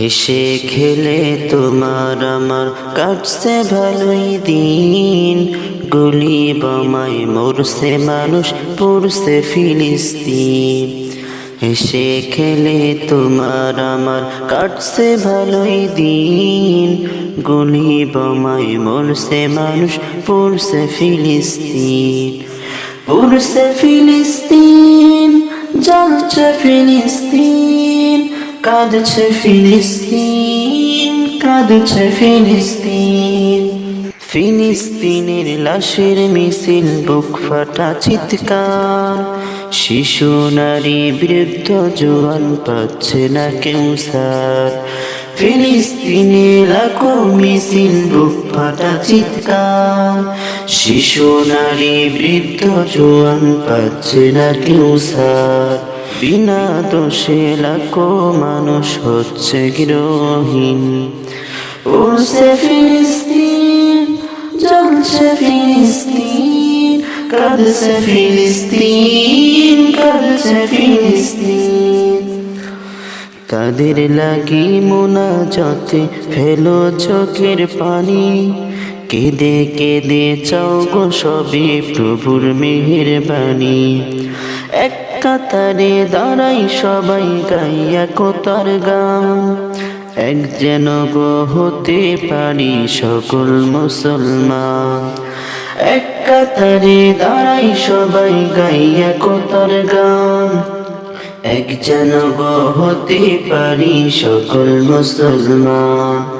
হেসে খেলে তোমার আমার কাটছে ভালোই দিন। গুলি বোমায় মরছে মানুষ, পড়ছে ফিলিস্তিন। হেসে খেলে তোমার আমার কাটছে ভালোই দিন। গুলি বোমায় মরছে মানুষ, পড়ছে ফিলিস্তিন। পড়ছে ফিলিস্তিন, জ্বলছে ফিলিস্তিন। কাঁদছে ফিলিস্তিন কাঁদছে ফিলিস্তিন। ফিলিস্তিনের লাশের মিছিল বুক ফাটা চিৎকার। শিশু, নারী, বৃদ্ধ, জোয়ান পাচ্ছে না কেউ সার ফিলিস্তিনে লাখো মিছিল বুক ফাটা চিৎকার। শিশু, নারী, বৃদ্ধ, জোয়ান পাচ্ছে না কেউ সার বিনা দোষে লাখো মানুষ হচ্ছে গৃহহীন। উড়ছে ফিলিস্তিন, জ্বলছে ফিলিস্তিন, কাঁদছে ফিলিস্তিন কাঁদছে ফিলিস্তিন। তাদের লাগি মোনা যতে ফেলো চোখের পানি। কেঁদে কেঁদে চাও গো সবে প্রভুর মেহের বাণী এক কাতারে দাঁড়াই সবাই গাইয়া কোতার গান। এক যেন গো হতে পারি সকল মুসলমান। এক কাতারে দাঁড়াই সবাই গাইয়া কোতার গান। এক যেন গো হতে পারি সকল মুসলমান।